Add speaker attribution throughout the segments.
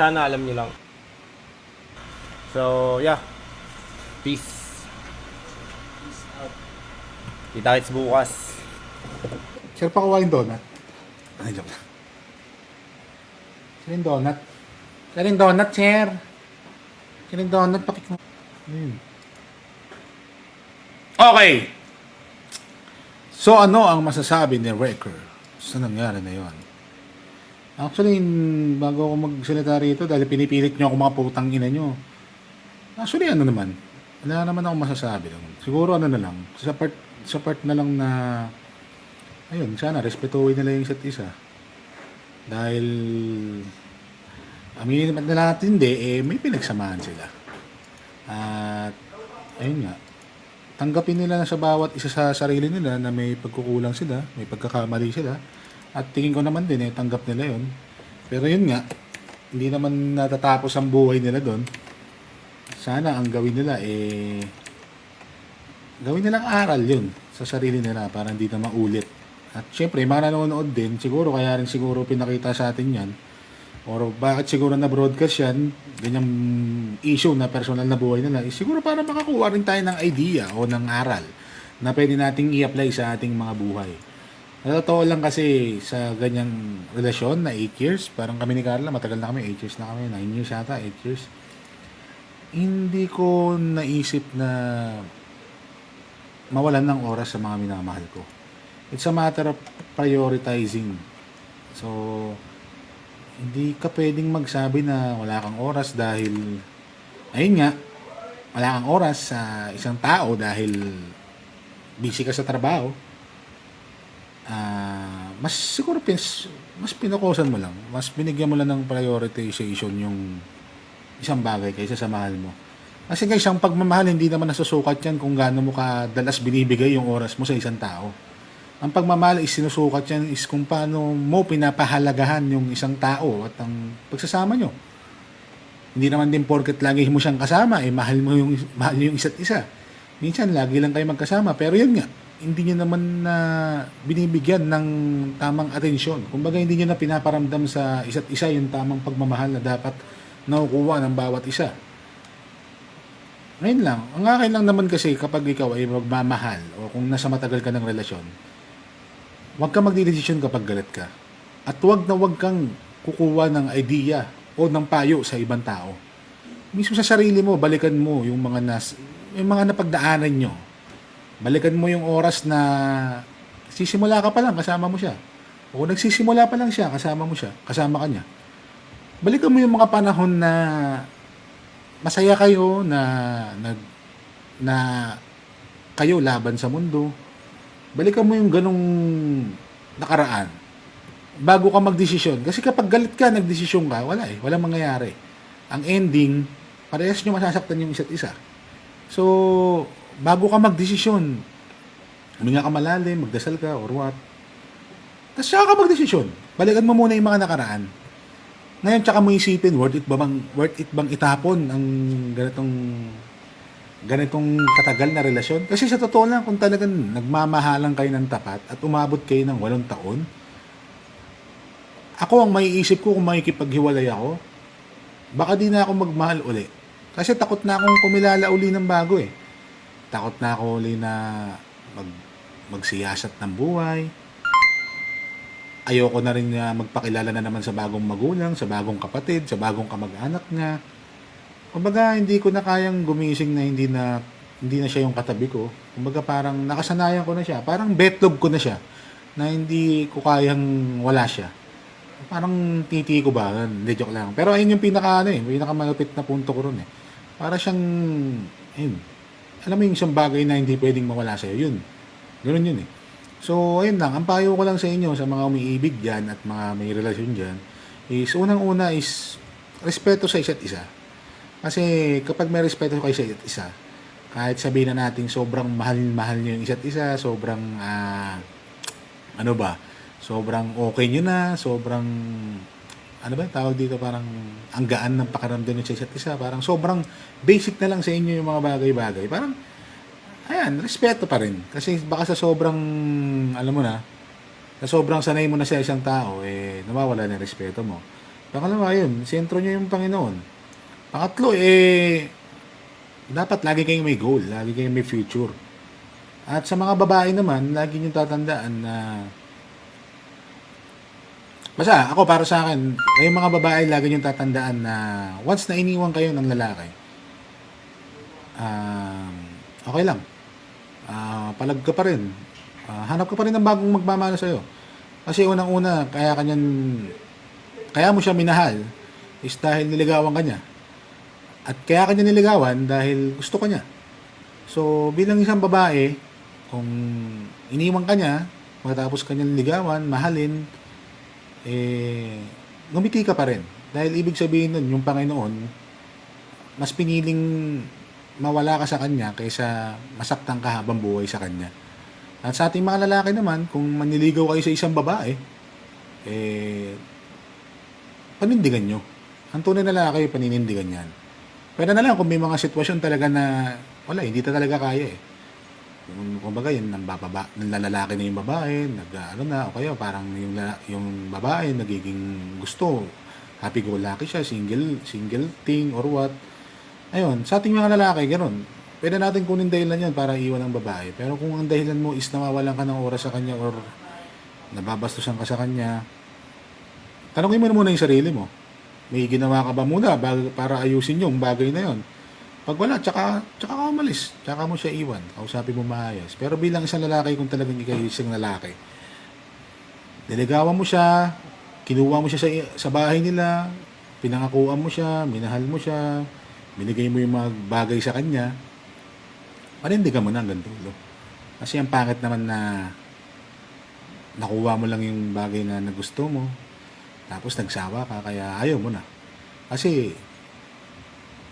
Speaker 1: Sana alam nyo lang. So, yeah. Peace. Kita-kits bukas.
Speaker 2: Sir, pakuha yung donut. Ay, joke lang. Sir, yung donut. Sir, yung donut, sir. Sir, yung donut, pakik mo. Ayun. Okay. So, ano ang masasabi ni Wrecker sa nangyari na yon? Actually, bago ako magsalita rito, dahil pinipilit nyo ako mga putang ina nyo. Actually, ano naman, wala naman ako masasabi lang. Siguro ano na lang, sa part, sa part na lang na, ayun, sana respetuhin nila yung isa't isa. Dahil, aminin naman na natin, hindi, eh, may pinagsamahan sila. At, ayun nga, tanggapin nila na sa bawat isa sa sarili nila na may pagkukulang sila, may pagkakamali sila. At tingin ko naman din, eh, tanggap nila yon Pero yun nga, hindi naman natatapos ang buhay nila doon. Sana ang gawin nila, eh, gawin nilang aral yun sa sarili nila para hindi na maulit. At syempre, mga nanonood din, siguro kaya rin siguro pinakita sa atin yan. Or bakit siguro na-broadcast yan, ganyang issue na personal na buhay nila, is siguro para makakuha rin tayo ng idea o ng aral na pwede nating i-apply sa ating mga buhay. Sa totoo lang kasi sa ganyang relasyon na 8 years, parang kami ni Carla, matagal na kami, 8 years na kami, 9 years yata, 8 years. Hindi ko naisip na mawalan ng oras sa mga minamahal ko. It's a matter of prioritizing. So, hindi ka pwedeng magsabi na wala kang oras dahil, ayun nga, wala kang oras sa isang tao dahil busy ka sa trabaho. Ah, mas siguro pins, mas pinokusan mo lang, mas binigyan mo lang ng prioritization yung isang bagay kaysa sa mahal mo. Kasi guys, ang pagmamahal hindi naman nasusukat yan kung gaano mo kadalas binibigay yung oras mo sa isang tao. Ang pagmamahal is sinusukat yan is kung paano mo pinapahalagahan yung isang tao at ang pagsasama nyo. Hindi naman din porket lagi mo siyang kasama, eh mahal mo yung, mahal yung isa't isa. Minsan, lagi lang kayo magkasama. Pero yun nga, hindi nyo naman na binibigyan ng tamang atensyon. Kumbaga, hindi nyo na pinaparamdam sa isa't isa yung tamang pagmamahal na dapat nakukuha ng bawat isa. Ngayon lang, ang akin lang naman kasi kapag ikaw ay magmamahal o kung nasa matagal ka ng relasyon, huwag ka magdidesisyon kapag galit ka. At huwag na huwag kang kukuha ng idea o ng payo sa ibang tao. Mismo sa sarili mo, balikan mo yung mga nas, yung mga napagdaanan nyo. Balikan mo yung oras na sisimula ka pa lang, kasama mo siya. O nagsisimula pa lang siya, kasama mo siya, kasama ka niya. Balikan mo yung mga panahon na masaya kayo na nag na kayo laban sa mundo. Balikan mo yung ganong nakaraan bago ka magdesisyon. Kasi kapag galit ka, nagdesisyon ka, wala eh. Walang mangyayari. Ang ending, parehas nyo masasaktan yung isa't isa. So, bago ka magdesisyon, huminga ka malalim, magdasal ka, or what. Tapos saka ka magdesisyon. Balikan mo muna yung mga nakaraan. Ngayon, tsaka mo isipin, worth it ba bang, worth it bang itapon ang ganitong ganitong katagal na relasyon? Kasi sa totoo lang, kung talagang nagmamahalan kayo ng tapat at umabot kayo ng walong taon, ako ang maiisip ko kung makikipaghiwalay ako, baka di na ako magmahal uli. Kasi takot na akong kumilala uli ng bago eh. Takot na ako uli na mag, magsiyasat ng buhay. Ayoko na rin na magpakilala na naman sa bagong magulang, sa bagong kapatid, sa bagong kamag-anak nga. Kumbaga, hindi ko na kayang gumising na hindi na hindi na siya yung katabi ko. Kumbaga, parang nakasanayan ko na siya. Parang betlog ko na siya na hindi ko kayang wala siya. Parang titi ko ba? Hindi, joke lang. Pero ayun yung pinaka, ano eh, pinaka malupit na punto ko ron eh. Para siyang, ayun, alam mo yung isang bagay na hindi pwedeng mawala sa'yo, yun. Ganun yun eh. So, ayun lang. Ang payo ko lang sa inyo, sa mga umiibig dyan at mga may relasyon dyan, is unang-una is respeto sa isa't isa. Kasi kapag may respeto kayo sa isa't isa, kahit sabihin na natin sobrang mahal-mahal nyo yung isa't isa, sobrang, ah, ano ba, sobrang okay nyo na, sobrang, ano ba, tawag dito parang ang gaan ng pakiramdam nyo sa isa't isa, parang sobrang basic na lang sa inyo yung mga bagay-bagay. Parang, ayan, respeto pa rin. Kasi baka sa sobrang, alam mo na, sa sobrang sanay mo na sa isang tao, eh, nawawala na yung respeto mo. Pangalawa yun, sentro nyo yung Panginoon. Pangatlo, eh, dapat lagi kayong may goal, lagi kayong may future. At sa mga babae naman, lagi nyo tatandaan na Basta, ako para sa akin, kayong mga babae, lagi nyo tatandaan na once na iniwan kayo ng lalaki, um, okay lang. Ah, palag ka pa rin. Ah, hanap ka pa rin ng bagong magmamahal sa'yo. Kasi unang-una, kaya kanyan, kaya mo siya minahal is dahil niligawan ka niya. At kaya kanya niligawan dahil gusto ka niya. So, bilang isang babae, kung iniwan ka niya, matapos kanya niligawan, mahalin, eh, ngumiti ka pa rin. Dahil ibig sabihin nun, yung Panginoon, mas piniling mawala ka sa Kanya kaysa masaktan ka habang buhay sa Kanya. At sa ating mga lalaki naman, kung maniligaw kayo sa isang babae, eh, panindigan nyo. Ang tunay na lalaki, paninindigan yan. Pero na lang kung may mga sitwasyon talaga na, wala, hindi ta talaga kaya eh. Kung kumbaga yun, nang bababa, nanlalaki na yung babae, nag, ano na, o kaya parang yung, yung babae nagiging gusto, happy go lucky siya, single, single thing or what. Ayun, sa ating mga lalaki, ganun. Pwede natin kunin dahilan yan para iwan ang babae. Pero kung ang dahilan mo is nawawalan ka ng oras sa kanya or nababastusan ka sa kanya, tanongin mo na muna yung sarili mo. May ginawa ka ba muna para ayusin yung bagay na yon? Pag wala, tsaka, tsaka ka umalis. Tsaka mo siya iwan. Kausapin mo maayos. Pero bilang isang lalaki, kung talagang ikaw isang lalaki, niligawan mo siya, kinuha mo siya sa, sa bahay nila, pinangakuan mo siya, minahal mo siya, binigay mo yung mga bagay sa kanya, panindigan mo na hanggang dulo. Kasi ang pangit naman na nakuha mo lang yung bagay na nagusto mo, tapos nagsawa ka, kaya ayaw mo na. Kasi,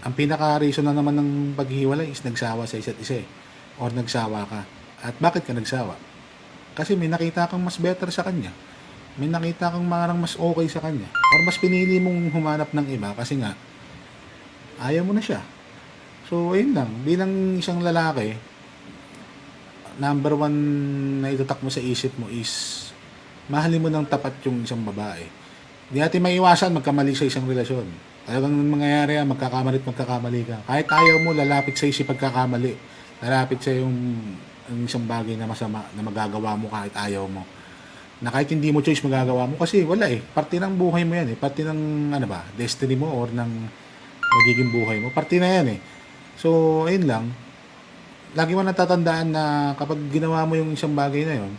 Speaker 2: ang pinaka-reason na naman ng paghihiwalay is nagsawa sa isa't isa eh. Or nagsawa ka. At bakit ka nagsawa? Kasi may nakita kang mas better sa kanya. May nakita kang marang mas okay sa kanya. Or mas pinili mong humanap ng iba kasi nga, ayaw mo na siya. So, ayun lang. Bilang isang lalaki, number one na itatak mo sa isip mo is mahalin mo ng tapat yung isang babae. Hindi natin maiwasan magkamali sa isang relasyon. Talagang mangyayari yan, magkakamali at magkakamali ka. Kahit ayaw mo, lalapit sa isip pagkakamali. Lalapit sa yung, yung isang bagay na masama na magagawa mo kahit ayaw mo. Na kahit hindi mo choice magagawa mo kasi wala eh. Parte ng buhay mo yan eh. Parte ng ano ba, destiny mo or ng magiging buhay mo. Parte na yan eh. So, ayun lang. Lagi mo natatandaan na kapag ginawa mo yung isang bagay na yun,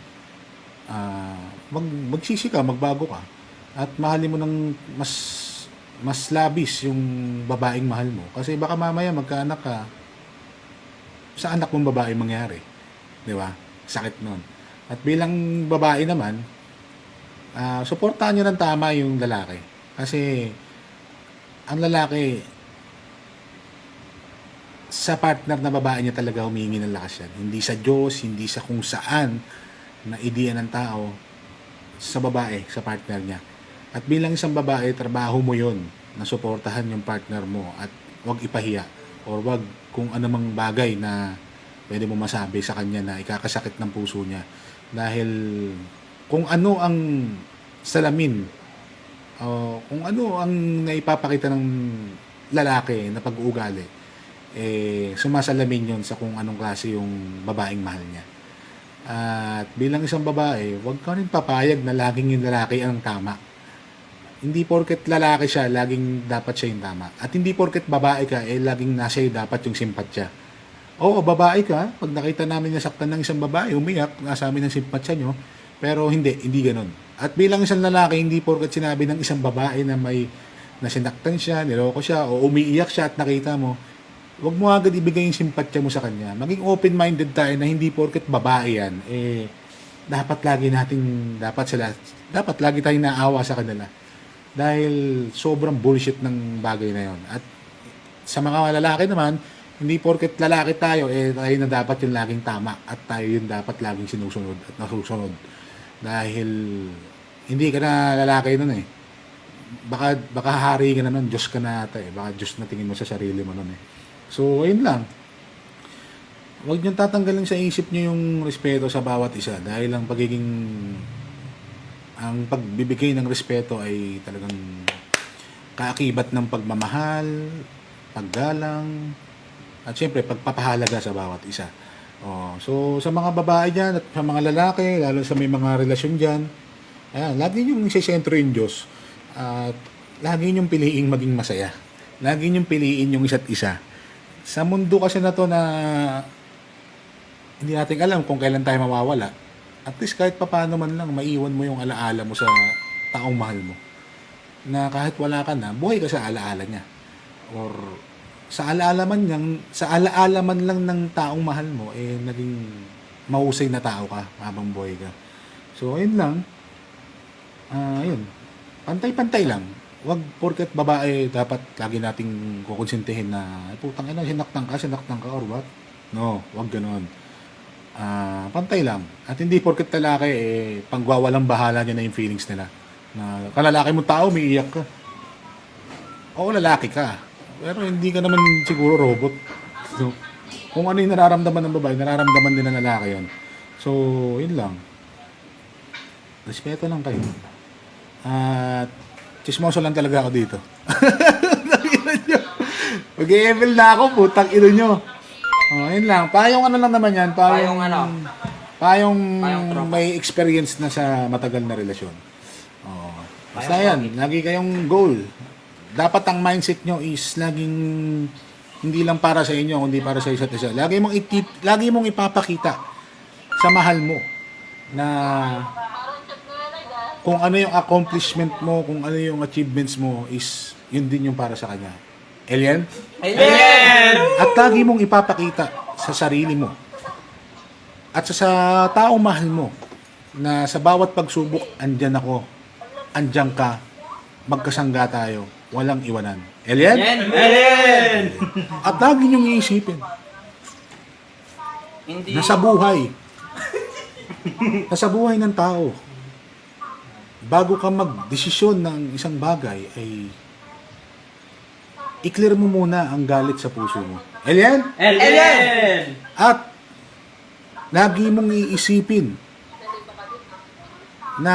Speaker 2: ah mag, magsisi ka, magbago ka. At mahalin mo ng mas mas labis yung babaeng mahal mo. Kasi baka mamaya magkaanak ka, sa anak mong babae mangyari. Di ba? Sakit nun. At bilang babae naman, ah suportahan nyo ng tama yung lalaki. Kasi ang lalaki, sa partner na babae niya talaga humingi ng lakas yan. Hindi sa Diyos, hindi sa kung saan na ideya ng tao sa babae, sa partner niya. At bilang isang babae, trabaho mo yon na suportahan yung partner mo at wag ipahiya or wag kung anumang bagay na pwede mo masabi sa kanya na ikakasakit ng puso niya. Dahil kung ano ang salamin o kung ano ang naipapakita ng lalaki na pag-uugali, eh, sumasalamin yon sa kung anong klase yung babaeng mahal niya. At bilang isang babae, huwag ka rin papayag na laging yung lalaki ang tama. Hindi porket lalaki siya, laging dapat siya yung tama. At hindi porket babae ka, eh laging nasa iyo dapat yung simpatsya. Oo, babae ka. Pag nakita namin nasaktan ng isang babae, umiyak, nasa amin ang simpatsya nyo. Pero hindi, hindi ganun. At bilang isang lalaki, hindi porket sinabi ng isang babae na may nasinaktan siya, niloko siya, o umiiyak siya at nakita mo, Huwag mo agad ibigay yung simpatsya mo sa kanya. Maging open-minded tayo na hindi porket babae yan, eh, dapat lagi nating, dapat sila, dapat lagi tayong naawa sa kanila. Dahil sobrang bullshit ng bagay na yon. At sa mga lalaki naman, hindi porket lalaki tayo, eh, tayo na dapat yung laging tama at tayo yung dapat laging sinusunod at nasusunod. Dahil hindi ka na lalaki nun eh. Baka, baka hari ka na nun, Diyos ka na ata eh. Baka Diyos na tingin mo sa sarili mo nun eh. So, ayun lang. Huwag niyong tatanggalin sa isip niyo yung respeto sa bawat isa dahil ang pagiging ang pagbibigay ng respeto ay talagang kaakibat ng pagmamahal, paggalang, at syempre pagpapahalaga sa bawat isa. Oh, so sa mga babae diyan at sa mga lalaki, lalo sa may mga relasyon diyan, ayan, lagi niyong isesentro yung Diyos. At lagi niyong piliing maging masaya. Lagi niyong piliin yung isa't isa. Sa mundo kasi na to na hindi natin alam kung kailan tayo mawawala. At least kahit papaano man lang, maiwan mo yung alaala mo sa taong mahal mo. Na kahit wala ka na, buhay ka sa alaala niya. Or sa alaala man niyang, sa alaala man lang ng taong mahal mo, eh naging mahusay na tao ka habang buhay ka. So, ayun lang. Ah, yun. Pantay-pantay lang. Wag porket babae dapat lagi nating kukonsintihin na "Ay, putang ina sinaktan ka, sinaktan ka or what? No, wag ganoon. Ah, pantay lang. At hindi porket lalaki eh pangwawalang bahala niya na yung feelings nila. Na kalalaki mo tao, may iyak ka. Oo, lalaki ka. Pero hindi ka naman siguro robot. So, kung ano yung nararamdaman ng babae, nararamdaman din ng lalaki yun. So, yun lang. Respeto lang kayo. At chismoso lang talaga ako dito. Mag-e-evil na ako, putang ino nyo. Oh, yun lang. Payong ano lang naman yan. Payong,
Speaker 3: Payong ano?
Speaker 2: Payong,
Speaker 3: Payong tropa.
Speaker 2: may experience na sa matagal na relasyon. Oh. Basta yan, lagi kayong goal. Dapat ang mindset nyo is laging hindi lang para sa inyo, kundi para sa isa't isa. Lagi mong itip, lagi mong ipapakita sa mahal mo na kung ano yung accomplishment mo, kung ano yung achievements mo is yun din yung para sa kanya. Alien?
Speaker 3: Amen!
Speaker 2: At lagi mong ipapakita sa sarili mo at sa, sa taong mahal mo na sa bawat pagsubok, andyan ako, andyan ka, magkasangga tayo, walang iwanan. Alien?
Speaker 3: Amen!
Speaker 2: At lagi niyong iisipin,
Speaker 3: Hindi.
Speaker 2: nasa buhay, nasa buhay ng tao, bago ka magdesisyon ng isang bagay, ay i-clear mo muna ang galit sa puso mo. Alien?
Speaker 3: Amen!
Speaker 2: At lagi mong iisipin na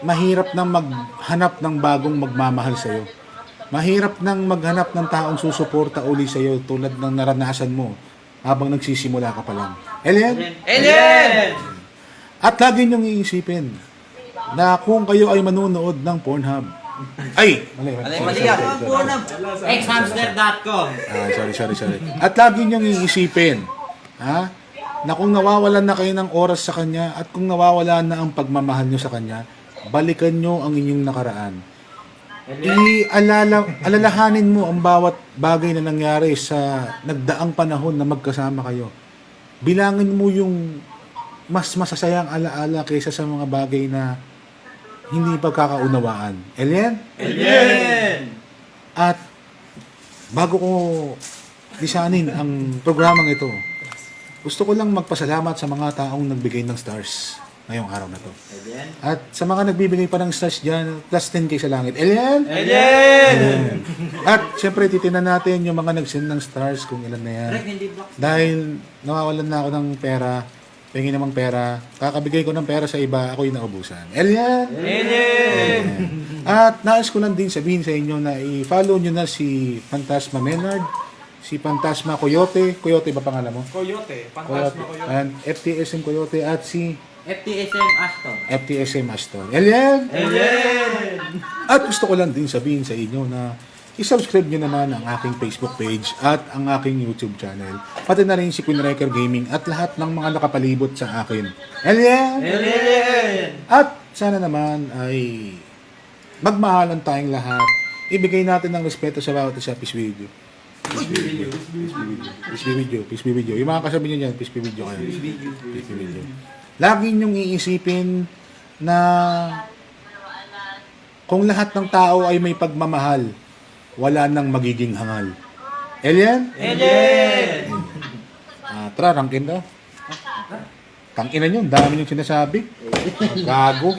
Speaker 2: mahirap nang maghanap ng bagong magmamahal sa iyo. Mahirap nang maghanap ng taong susuporta uli sa iyo tulad ng naranasan mo habang nagsisimula ka pa lang. Alien?
Speaker 3: Amen!
Speaker 2: At lagi niyong iisipin na kung kayo ay manunood ng Pornhub. Ay! Mali,
Speaker 3: Mali, mali
Speaker 2: sorry,
Speaker 3: yan.
Speaker 4: Exhamster.com
Speaker 2: Ah, sorry, sorry, sorry. At lagi niyong iisipin, ha? Na kung nawawalan na kayo ng oras sa kanya at kung nawawalan na ang pagmamahal niyo sa kanya, balikan niyo ang inyong nakaraan. Ialala, alalahanin mo ang bawat bagay na nangyari sa nagdaang panahon na magkasama kayo. Bilangin mo yung mas masasayang alaala kaysa sa mga bagay na hindi pagkakaunawaan. Alien?
Speaker 3: Amen!
Speaker 2: At bago ko lisanin ang programang ito, gusto ko lang magpasalamat sa mga taong nagbigay ng stars ngayong araw na to. At sa mga nagbibigay pa ng stars dyan, plus 10k sa langit. Alien?
Speaker 3: Amen!
Speaker 2: At syempre, titinan natin yung mga nag-send ng stars kung ilan na yan. Dahil nawawalan na ako ng pera, pengi namang pera, kakabigay ko ng pera sa iba, ako yung naubusan. Alien?
Speaker 3: Amen!
Speaker 2: At nais ko lang din sabihin sa inyo na i-follow nyo na si Fantasma Menard, si Fantasma Coyote, Coyote ba pangalan mo?
Speaker 4: Coyote
Speaker 2: Coyote. And FTSM Coyote at si
Speaker 4: FTSM Aston
Speaker 2: FTSM Aston. Alien!
Speaker 3: Amen!
Speaker 2: At gusto ko lang din sabihin sa inyo na i-subscribe nyo naman ang aking Facebook page at ang aking YouTube channel. Pati na rin si Queen Wrecker Gaming at lahat ng mga nakapalibot sa akin. Alien!
Speaker 3: Amen!
Speaker 2: At sana naman ay magmahalan tayong lahat. Ibigay natin ng respeto sa bawat isa. Peace you. Peace you. Peace be with you. Peace be with you. Yung mga kasabi nyo dyan, peace be with you kayo. Peace be with you. Lagi nyong iisipin na kung lahat ng tao ay may pagmamahal, wala nang magiging hangal. Alien?
Speaker 3: Amen!
Speaker 2: Ah, tara, rangkin daw. Tangina nyo, ang dami nyo sinasabi. Gago.